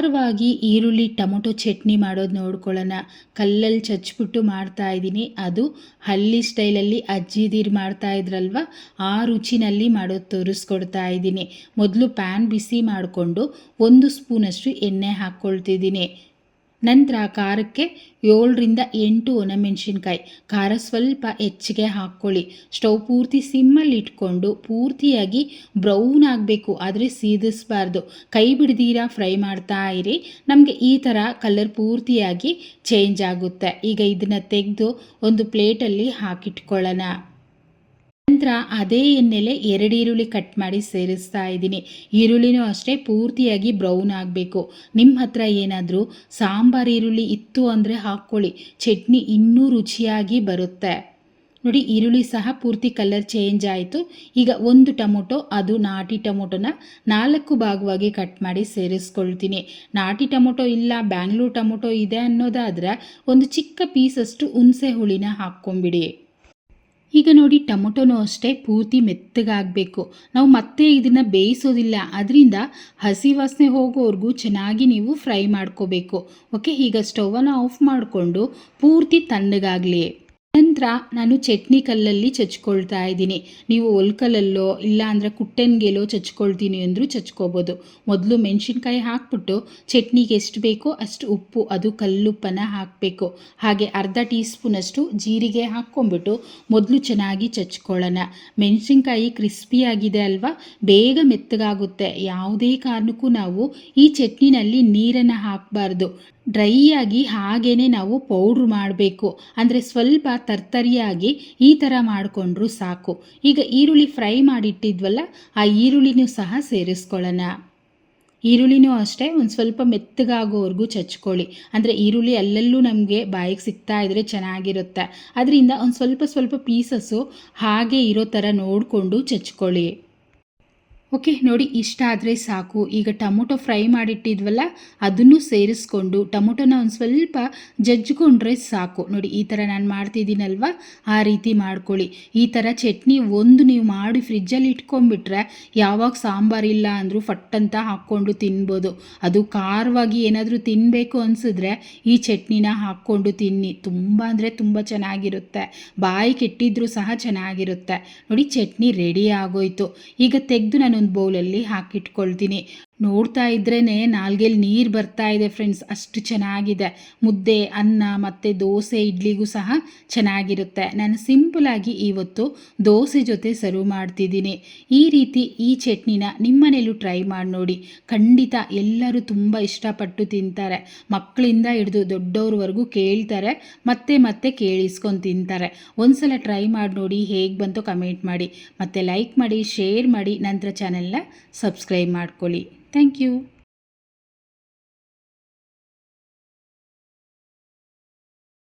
ಖಾರವಾಗಿ ಈರುಳ್ಳಿ, ಟೊಮೊಟೊ ಚಟ್ನಿ ಮಾಡೋದು ನೋಡ್ಕೊಳ್ಳೋಣ. ಕಲ್ಲಲ್ಲಿ ಚಚ್ಬಿಟ್ಟು ಮಾಡ್ತಾ ಇದ್ದೀನಿ. ಅದು ಹಳ್ಳಿ ಸ್ಟೈಲಲ್ಲಿ ಅಜ್ಜಿದೀರು ಮಾಡ್ತಾ ಇದ್ರಲ್ವ? ಆ ರುಚಿನಲ್ಲಿ ಮಾಡೋದು ತೋರಿಸ್ಕೊಡ್ತಾ ಇದ್ದೀನಿ. ಮೊದಲು ಪ್ಯಾನ್ ಬಿಸಿ ಮಾಡಿಕೊಂಡು ಒಂದು ಸ್ಪೂನಷ್ಟು ಎಣ್ಣೆ ಹಾಕ್ಕೊಳ್ತಿದ್ದೀನಿ. ನಂತರ ಖಾರಕ್ಕೆ ಏಳರಿಂದ ಎಂಟು ಒಣಮೆಣಸಿನ್ಕಾಯಿ ಖಾರ ಸ್ವಲ್ಪ ಹೆಚ್ಚಿಗೆ ಹಾಕ್ಕೊಳ್ಳಿ. ಸ್ಟವ್ ಪೂರ್ತಿ ಸಿಮ್ಮಲ್ಲಿ ಇಟ್ಕೊಂಡು ಪೂರ್ತಿಯಾಗಿ ಬ್ರೌನ್ ಆಗಬೇಕು, ಆದರೆ ಸೀದಿಸ್ಬಾರ್ದು. ಕೈ ಬಿಡ್ದೀರ, ಫ್ರೈ ಮಾಡ್ತಾ ಇರಿ. ನಮಗೆ ಈ ಥರ ಕಲರ್ ಪೂರ್ತಿಯಾಗಿ ಚೇಂಜ್ ಆಗುತ್ತೆ. ಈಗ ಇದನ್ನು ತೆಗೆದು ಒಂದು ಪ್ಲೇಟಲ್ಲಿ ಹಾಕಿಟ್ಕೊಳ್ಳೋಣ. ನಂತರ ಅದೇ ಎಣ್ಣೆಲೆ ಎರಡು ಈರುಳ್ಳಿ ಕಟ್ ಮಾಡಿ ಸೇರಿಸ್ತಾ ಇದ್ದೀನಿ. ಈರುಳ್ಳಿನೂ ಅಷ್ಟೇ ಪೂರ್ತಿಯಾಗಿ ಬ್ರೌನ್ ಆಗಬೇಕು. ನಿಮ್ಮ ಹತ್ರ ಏನಾದರೂ ಸಾಂಬಾರು ಈರುಳ್ಳಿ ಇತ್ತು ಅಂದರೆ ಹಾಕ್ಕೊಳ್ಳಿ. ಚಟ್ನಿ ಇನ್ನೂ ರುಚಿಯಾಗಿ ಬರುತ್ತೆ. ನೋಡಿ, ಈರುಳ್ಳಿ ಸಹ ಪೂರ್ತಿ ಕಲರ್ ಚೇಂಜ್ ಆಯಿತು. ಈಗ ಒಂದು ಟೊಮೊಟೊ, ಅದು ನಾಟಿ ಟೊಮೊಟೊನ ನಾಲ್ಕು ಭಾಗವಾಗಿ ಕಟ್ ಮಾಡಿ ಸೇರಿಸ್ಕೊಳ್ತೀನಿ. ನಾಟಿ ಟೊಮೊಟೊ ಇಲ್ಲ, ಬ್ಯಾಂಗ್ಳೂರ್ ಟೊಮೊಟೊ ಇದೆ ಅನ್ನೋದಾದ್ರೆ ಒಂದು ಚಿಕ್ಕ ಪೀಸಷ್ಟು ಹುಣಸೆ ಹುಳಿನ ಹಾಕ್ಕೊಂಬಿಡಿ ಈಗ ನೋಡಿ ಟೊಮೊಟೊನೂ ಅಷ್ಟೇ ಪೂರ್ತಿ ಮೆತ್ತಗಾಗಬೇಕು. ನಾವು ಮತ್ತೆ ಇದನ್ನು ಬೇಯಿಸೋದಿಲ್ಲ. ಅದರಿಂದ ಹಸಿ ವಾಸನೆ ಹೋಗೋವರೆಗೂ ಚೆನ್ನಾಗಿ ನೀವು ಫ್ರೈ ಮಾಡ್ಕೋಬೇಕು. ಓಕೆ? ಈಗ ಸ್ಟೌವನ್ನು ಆಫ್ ಮಾಡಿಕೊಂಡು ಪೂರ್ತಿ ತಣ್ಣಗಾಗಲಿ. ನಂತರ ನಾನು ಚಟ್ನಿ ಕಲ್ಲಲ್ಲಿ ಚಚ್ಕೊಳ್ತಾ ಇದ್ದೀನಿ. ನೀವು ಒಲ್ಕಲಲ್ಲೋ, ಇಲ್ಲ ಅಂದರೆ ಕುಟ್ಟೆನ್ಗೆಲೋ ಚಚ್ಕೊಳ್ತೀನಿ ಅಂದರೂ ಚಚ್ಕೋಬೋದು. ಮೊದಲು ಮೆಣಸಿನ್ಕಾಯಿ ಹಾಕ್ಬಿಟ್ಟು ಚಟ್ನಿಗೆ ಎಷ್ಟು ಬೇಕೋ ಅಷ್ಟು ಉಪ್ಪು, ಅದು ಕಲ್ಲುಪ್ಪನ ಹಾಕಬೇಕು. ಹಾಗೆ ಅರ್ಧ ಟೀ ಸ್ಪೂನಷ್ಟು ಜೀರಿಗೆ ಹಾಕ್ಕೊಂಬಿಟ್ಟು ಮೊದಲು ಚೆನ್ನಾಗಿ ಚಚ್ಕೊಳ್ಳೋಣ. ಮೆಣಸಿನ್ಕಾಯಿ ಕ್ರಿಸ್ಪಿಯಾಗಿದೆ ಅಲ್ವಾ? ಬೇಗ ಮೆತ್ತಗಾಗುತ್ತೆ. ಯಾವುದೇ ಕಾರಣಕ್ಕೂ ನಾವು ಈ ಚಟ್ನಿನಲ್ಲಿ ನೀರನ್ನು ಹಾಕಬಾರ್ದು. ಡ್ರೈ ಆಗಿ ಹಾಗೇ ನಾವು ಪೌಡ್ರ್ ಮಾಡಬೇಕು. ಅಂದರೆ ಸ್ವಲ್ಪ ತರ್ತರಿಯಾಗಿ ಈ ಥರ ಮಾಡಿಕೊಂಡ್ರು ಸಾಕು. ಈಗ ಈರುಳ್ಳಿ ಫ್ರೈ ಮಾಡಿಟ್ಟಿದ್ವಲ್ಲ, ಆ ಈರುಳ್ಳಿನೂ ಸಹ ಸೇರಿಸ್ಕೊಳ್ಳೋಣ. ಈರುಳ್ಳಿನೂ ಅಷ್ಟೇ, ಒಂದು ಸ್ವಲ್ಪ ಮೆತ್ತಗಾಗೋವರೆಗೂ ಚಚ್ಕೊಳ್ಳಿ. ಅಂದರೆ ಈರುಳ್ಳಿ ಅಲ್ಲೆಲ್ಲೂ ನಮಗೆ ಬಾಯಿಗೆ ಸಿಗ್ತಾ ಇದ್ದರೆ ಚೆನ್ನಾಗಿರುತ್ತೆ. ಅದರಿಂದ ಒಂದು ಸ್ವಲ್ಪ ಸ್ವಲ್ಪ ಪೀಸಸ್ಸು ಹಾಗೆ ಇರೋ ಥರ ನೋಡಿಕೊಂಡು ಚಚ್ಕೊಳ್ಳಿ. ಓಕೆ, ನೋಡಿ, ಇಷ್ಟ ಆದರೆ ಸಾಕು. ಈಗ ಟೊಮೊಟೊ ಫ್ರೈ ಮಾಡಿಟ್ಟಿದ್ವಲ್ಲ, ಅದನ್ನು ಸೇರಿಸ್ಕೊಂಡು ಟೊಮೊಟೊನ ಒಂದು ಸ್ವಲ್ಪ ಜಜ್ಜಿಕೊಂಡ್ರೆ ಸಾಕು. ನೋಡಿ, ಈ ಥರ ನಾನು ಮಾಡ್ತಿದ್ದೀನಲ್ವ? ಆ ರೀತಿ ಮಾಡ್ಕೊಳ್ಳಿ. ಈ ಥರ ಚಟ್ನಿ ಒಂದು ನೀವು ಮಾಡಿ ಫ್ರಿಜ್ಜಲ್ಲಿ ಇಟ್ಕೊಂಡ್ಬಿಟ್ರೆ ಯಾವಾಗ ಸಾಂಬಾರಿಲ್ಲ ಅಂದರೂ ಫಟ್ಟಂತ ಹಾಕ್ಕೊಂಡು ತಿನ್ಬೋದು. ಅದು ಖಾರವಾಗಿ ಏನಾದರೂ ತಿನ್ನಬೇಕು ಅನಿಸಿದ್ರೆ ಈ ಚಟ್ನಿನ ಹಾಕ್ಕೊಂಡು ತಿನ್ನಿ. ತುಂಬ ಅಂದರೆ ತುಂಬ ಚೆನ್ನಾಗಿರುತ್ತೆ. ಬಾಯಿ ಕೆಟ್ಟಿದ್ರೂ ಸಹ ಚೆನ್ನಾಗಿರುತ್ತೆ. ನೋಡಿ, ಚಟ್ನಿ ರೆಡಿ ಆಗೋಯ್ತು. ಈಗ ತೆಗೆದು ನಾನು ಒಂದು ಬೌಲಲ್ಲಿ ಹಾಕಿಟ್ಕೊಳ್ತೀನಿ. ನೋಡ್ತಾ ಇದ್ರೇ ನಾಲ್ಗೆಲ್ಲಿ ನೀರು ಬರ್ತಾ ಇದೆ ಫ್ರೆಂಡ್ಸ್, ಅಷ್ಟು ಚೆನ್ನಾಗಿದೆ. ಮುದ್ದೆ, ಅನ್ನ ಮತ್ತು ದೋಸೆ, ಇಡ್ಲಿಗೂ ಸಹ ಚೆನ್ನಾಗಿರುತ್ತೆ. ನಾನು ಸಿಂಪಲಾಗಿ ಇವತ್ತು ದೋಸೆ ಜೊತೆ ಸರ್ವ್ ಮಾಡ್ತಿದ್ದೀನಿ. ಈ ರೀತಿ ಈ ಚಟ್ನಿನ ನಿಮ್ಮನೇಲೂ ಟ್ರೈ ಮಾಡಿ ನೋಡಿ. ಖಂಡಿತ ಎಲ್ಲರೂ ತುಂಬ ಇಷ್ಟಪಟ್ಟು ತಿಂತಾರೆ. ಮಕ್ಕಳಿಂದ ಹಿಡಿದು ದೊಡ್ಡವ್ರವರೆಗೂ ಕೇಳ್ತಾರೆ, ಮತ್ತೆ ಮತ್ತೆ ಕೇಳಿಸ್ಕೊಂಡು ತಿಂತಾರೆ. ಒಂದ್ಸಲ ಟ್ರೈ ಮಾಡಿ ನೋಡಿ ಹೇಗೆ ಬಂತು ಕಮೆಂಟ್ ಮಾಡಿ. ಮತ್ತು ಲೈಕ್ ಮಾಡಿ, ಶೇರ್ ಮಾಡಿ, ನಂತರ ಚಾನೆಲ್ನ ಸಬ್ಸ್ಕ್ರೈಬ್ ಮಾಡ್ಕೊಳ್ಳಿ. Thank you.